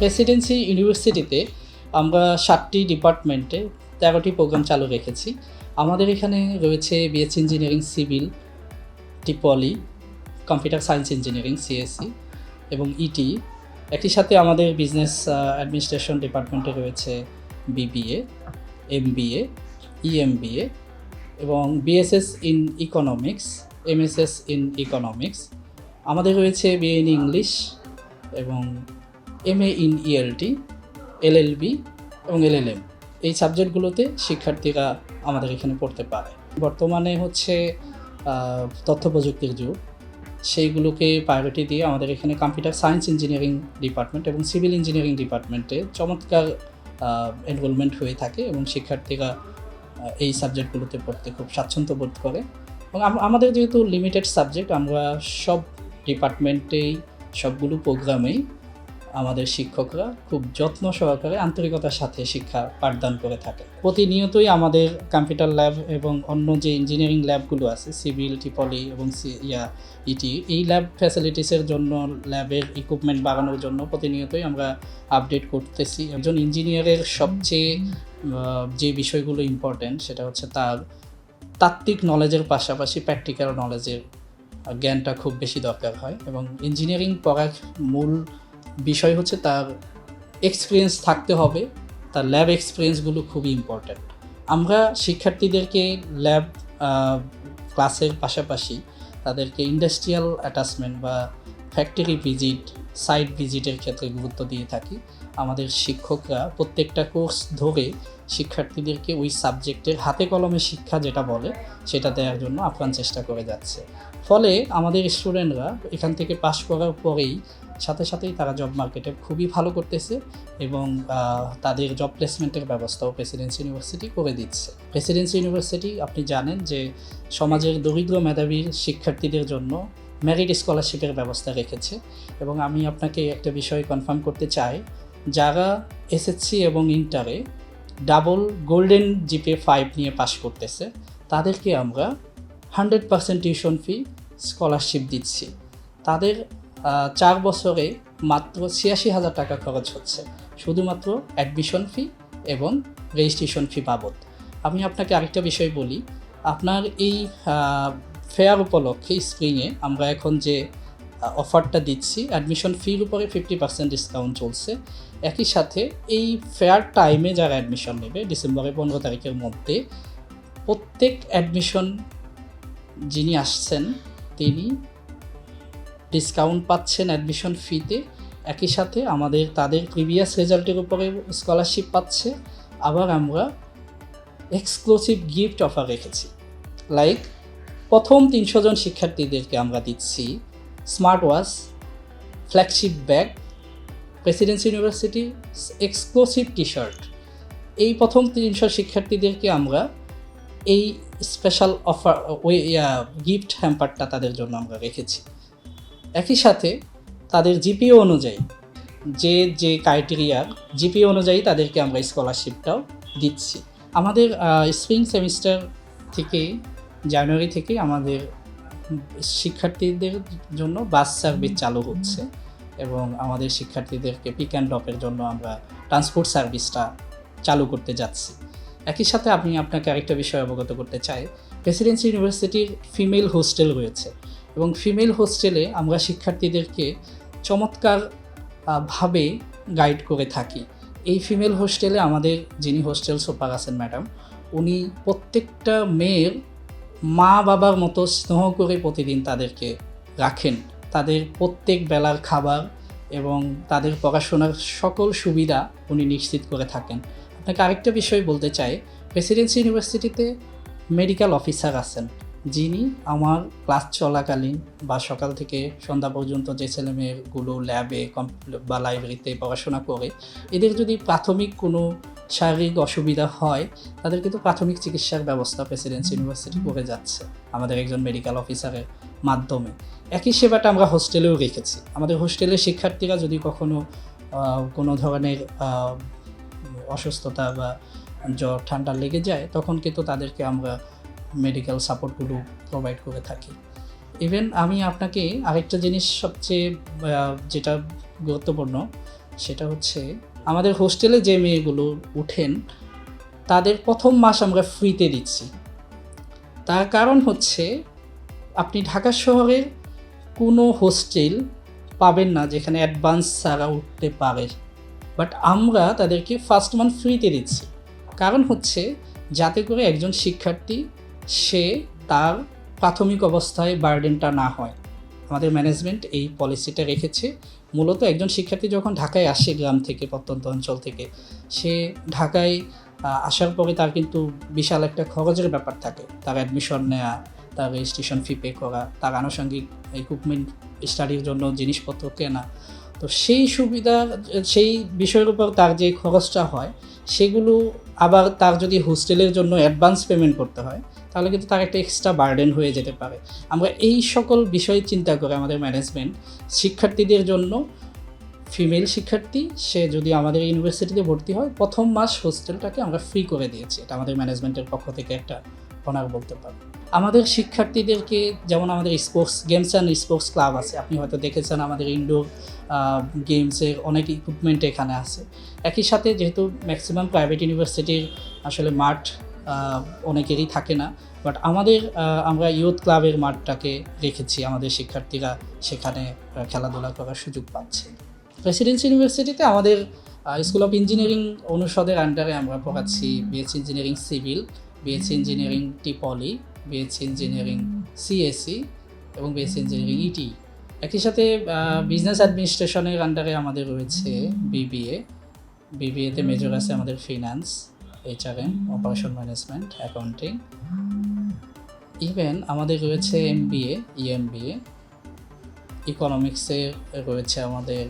Presidency ইউনিভার্সিটিতে আমরা সাতটি ডিপার্টমেন্টে তেরোটি প্রোগ্রাম চালু রেখেছি। আমাদের এখানে রয়েছে BSc engineering civil টিপলি computer science engineering CSC এবং ইটি একই সাথে আমাদের বিজনেস অ্যাডমিনিস্ট্রেশন ডিপার্টমেন্টে রয়েছে বিবিএ এমবিএ ইএমবিএ এবং BSS in economics MSS in economics আমাদের রয়েছে বিএ ইন ইংলিশ এবং M A in ELT LLB এবং এলএলএম এই সাবজেক্টগুলোতে শিক্ষার্থীরা আমাদের এখানে পড়তে পারে। বর্তমানে হচ্ছে তথ্য প্রযুক্তির যুগ। সেইগুলোকে প্রায়োরিটি দিয়ে আমাদের এখানে কম্পিউটার সায়েন্স ইঞ্জিনিয়ারিং ডিপার্টমেন্ট এবং সিভিল ইঞ্জিনিয়ারিং ডিপার্টমেন্টে চমৎকার এনরোলমেন্ট হয়ে থাকে এবং শিক্ষার্থীরা এই সাবজেক্টগুলোতে পড়তে খুব স্বাচ্ছন্দ্য বোধ করে। এবং আমাদের যেহেতু লিমিটেড সাবজেক্ট আমরা সব ডিপার্টমেন্টেই সবগুলো প্রোগ্রামেই আমাদের শিক্ষকরা খুব যত্ন সহকারে আন্তরিকতার সাথে শিক্ষা পাঠদান করে থাকে। প্রতিনিয়তই আমাদের কম্পিউটার ল্যাব এবং অন্য যে ইঞ্জিনিয়ারিং ল্যাবগুলো আছে সিভিল টিপলি এবং ইয়া ইটি এই ল্যাব ফ্যাসিলিটিসের জন্য ল্যাবের ইকুইপমেন্ট বাড়ানোর জন্য প্রতিনিয়তই আমরা আপডেট করতেছি। একজন ইঞ্জিনিয়ারের সবচেয়ে যে বিষয়গুলো ইম্পর্টেন্ট সেটা হচ্ছে তার তাত্ত্বিক নলেজের পাশাপাশি প্র্যাকটিক্যাল নলেজের জ্ঞানটা খুব বেশি দরকার হয় এবং ইঞ্জিনিয়ারিং পড়ার মূল বিষয় হচ্ছে তার এক্সপিরিয়েন্স থাকতে হবে, তার ল্যাব এক্সপিরিয়েন্সগুলো খুবই ইম্পর্ট্যান্ট আমরা শিক্ষার্থীদেরকে ল্যাব ক্লাসের পাশাপাশি তাদেরকে ইন্ডাস্ট্রিয়াল অ্যাটাচমেন্ট বা ফ্যাক্টরি ভিজিট সাইট ভিজিটের ক্ষেত্রে গুরুত্ব দিয়ে থাকি। আমাদের শিক্ষকরা প্রত্যেকটা কোর্স ধরে শিক্ষার্থীদেরকে ওই সাবজেক্টের হাতে কলমে শিক্ষা যেটা বলে, সেটা দেওয়ার জন্য আপ্রাণ চেষ্টা করে যাচ্ছে। ফলে আমাদের স্টুডেন্টরা এখান থেকে পাশ করার পরেই সাথে সাথেই তারা জব মার্কেটে খুবই ভালো করতেছে এবং তাদের জব প্লেসমেন্টের ব্যবস্থাও প্রেসিডেন্সি ইউনিভার্সিটি করে দিচ্ছে। প্রেসিডেন্সি ইউনিভার্সিটি আপনি জানেন যে সমাজের দরিদ্র মেধাবীর শিক্ষার্থীদের জন্য মেরিট স্কলারশিপের ব্যবস্থা রেখেছে এবং আমি আপনাকে একটা বিষয় কনফার্ম করতে চাই, যারা এসএসসি এবং ইন্টারে ডাবল গোল্ডেন জিপে ফাইভ নিয়ে পাশ করতেছে, তাদেরকে আমরা hundred percent tuition fee scholarship দিচ্ছি। তাদের চার বছরে মাত্র ছিয়াশি হাজার টাকা খরচ হচ্ছে। শুধুমাত্র অ্যাডমিশন ফি এবং রেজিস্ট্রেশন ফি বাবদ। আমি আপনাকে আরেকটা বিষয় বলি, আপনার এই ফেয়ার উপলক্ষে স্প্রিংয়ে আমরা এখন যে অফারটা দিচ্ছি অ্যাডমিশন ফির উপরে ফিফটি পার্সেন্ট ডিসকাউন্ট চলছে। একই সাথে এই ফেয়ার টাইমে যারা অ্যাডমিশন নেবে, ডিসেম্বরের পনেরো তারিখের মধ্যে, প্রত্যেক অ্যাডমিশন যিনি আসছেন, তিনি ডিসকাউন্ট পাচ্ছেন অ্যাডমিশন ফিতে একই সাথে আমাদের, তাদের প্রিভিয়াস রেজাল্টের উপরে স্কলারশিপ পাচ্ছে। আবার আমরা এক্সক্লুসিভ গিফট অফার রেখেছি। লাইক প্রথম তিনশো জন শিক্ষার্থীদেরকে আমরা দিচ্ছি smart watch flagship bag Presidency University exclusive T shirt এই প্রথম তিনশো শিক্ষার্থীদেরকে আমরা এই স্পেশাল অফার ওই গিফট হ্যাম্পারটা তাদের জন্য আমরা রেখেছি। একই সাথে তাদের জিপিও অনুযায়ী, যে যে ক্রাইটেরিয়ার জিপিও অনুযায়ী তাদেরকে আমরা স্কলারশিপটাও দিচ্ছি। আমাদের স্প্রিং সেমিস্টার থেকে জানুয়ারি থেকে আমাদের শিক্ষার্থীদের জন্য বাস সার্ভিস চালু হচ্ছে এবং আমাদের শিক্ষার্থীদেরকে পিক অ্যান্ড ড্রপের জন্য আমরা ট্রান্সপোর্ট সার্ভিসটা চালু করতে যাচ্ছি। একই সাথে আমি আপনাকে আরেকটা বিষয় অবগত করতে চাই প্রেসিডেন্সি ইউনিভার্সিটির ফিমেল হোস্টেল রয়েছে। এবং ফিমেল হোস্টেলে আমরা শিক্ষার্থীদেরকে চমৎকার ভাবে গাইড করে থাকি। এই ফিমেল হোস্টেলে আমাদের যিনি হোস্টেল সুপার আছেন ম্যাডাম, উনি প্রত্যেকটা মেয়ের মা বাবার মতো স্নেহ করে প্রতিদিন তাদেরকে রাখেন। তাদের প্রত্যেক বেলার খাবার এবং তাদের পড়াশোনার সকল সুবিধা উনি নিশ্চিত করে থাকেন। আপনাকে আরেকটা বিষয় বলতে চাই, প্রেসিডেন্সি ইউনিভার্সিটিতে মেডিকেল অফিসার আছেন। যিনি আমার ক্লাস চলাকালীন বা সকাল থেকে সন্ধ্যা পর্যন্ত যে ছেলেমেয়েগুলো ল্যাবে বা লাইব্রেরিতে পড়াশোনা করে এদের যদি প্রাথমিক কোনো শারীরিক অসুবিধা হয় তাদের কিন্তু প্রাথমিক চিকিৎসার ব্যবস্থা প্রেসিডেন্সি ইউনিভার্সিটি করে যাচ্ছে আমাদের একজন মেডিকেল অফিসারের মাধ্যমে। একই সেবাটা আমরা হোস্টেলেও রেখেছি। আমাদের হোস্টেলের শিক্ষার্থীরা যদি কখনো কোনো ধরনের অসুস্থতা বা জ্বর ঠান্ডা লেগে যায় তখন কিন্তু তাদেরকে আমরা মেডিকেল সাপোর্টগুলো প্রোভাইড করে থাকি। ইভেন আমি আপনাকে আরেকটা জিনিস সবচেয়ে যেটা গুরুত্বপূর্ণ, সেটা হচ্ছে আমাদের হোস্টেলে যে মেয়েগুলো উঠেন, তাদের প্রথম মাস আমরা ফ্রিতে দিচ্ছি। তার কারণ হচ্ছে, আপনি ঢাকা শহরের কোনো হোস্টেল পাবেন না যেখানে অ্যাডভান্স ছাড়া উঠতে পারে। বাট আমরা তাদেরকে ফার্স্ট মান্থ ফ্রিতে দিচ্ছি। কারণ হচ্ছে, যাতে করে একজন শিক্ষার্থী সে তার প্রাথমিক অবস্থায় বার্ডেনটা না হয়। আমাদের ম্যানেজমেন্ট এই পলিসিটা রেখেছে। মূলত একজন শিক্ষার্থী যখন ঢাকায় আসে গ্রাম থেকে, প্রত্যন্ত অঞ্চল থেকে, সে ঢাকায় আসার পরে তার কিন্তু বিশাল একটা খরচের ব্যাপার থাকে। তার অ্যাডমিশন নেওয়া তার রেজিস্ট্রেশন ফি পে করা, তার আনুষঙ্গিক ইকুইপমেন্ট স্টাডির জন্য জিনিসপত্র কেনা। তো সেই সুবিধা, সেই বিষয়ের উপর তার যে খরচটা হয়, সেগুলো আবার তার যদি হোস্টেলের জন্য অ্যাডভান্স পেমেন্ট করতে হয় তাহলে কিন্তু তার একটা এক্সট্রা বার্ডেন হয়ে যেতে পারে। আমরা এই সকল বিষয় চিন্তা করে আমাদের ম্যানেজমেন্ট শিক্ষার্থীদের জন্য ফিমেল শিক্ষার্থী, সে যদি আমাদের ইউনিভার্সিটিতে ভর্তি হয়, প্রথম মাস হোস্টেলটাকে আমরা ফ্রি করে দিয়েছি। এটা আমাদের ম্যানেজমেন্টের পক্ষ থেকে একটা অনার বলতে পারো আমাদের শিক্ষার্থীদেরকে, যেমন আমাদের sports games and sports club আছে। আপনি হয়তো দেখেছেন আমাদের ইনডোর গেমসের অনেক ইকুইপমেন্ট এখানে আছে। একই সাথে যেহেতু ম্যাক্সিমাম প্রাইভেট ইউনিভার্সিটির আসলে মাঠ অনেকেরই থাকে না বাট আমাদের আমরা ইউথ ক্লাবের মাঠটাকে রেখেছি, আমাদের শিক্ষার্থীরা সেখানে খেলাধুলা করার সুযোগ পাচ্ছে। প্রেসিডেন্সি ইউনিভার্সিটিতে আমাদের স্কুল অফ ইঞ্জিনিয়ারিং অনুষদের আন্ডারে আমরা পড়াচ্ছি BSc engineering civil BSc engineering টিপলি BSc engineering CSC এবং বিএসসি ইঞ্জিনিয়ারিং ইটি একই সাথে বিজনেস অ্যাডমিনিস্ট্রেশনের আন্ডারে আমাদের রয়েছে বিবিএ বিবিএতে মেজর আছে আমাদের finance HRM operation management accounting even আমাদের রয়েছে এমবিএ ইএমবিএ ইকোনমিক্সে রয়েছে আমাদের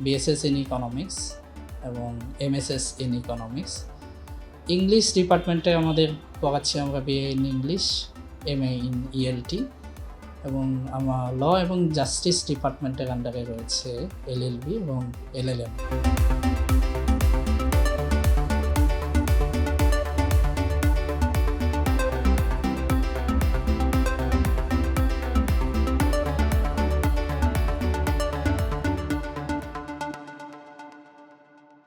বিএসএস ইন ইকোনমিক্স এবং এমএসএস ইন ইকোনমিক্স ইংলিশ ডিপার্টমেন্টে আমাদের পড়াচ্ছি আমরা BA in English M A in ELT এবং আমার ল এবং জাস্টিস ডিপার্টমেন্টের আন্ডারে রয়েছে এলএলবি এবং এলএলএম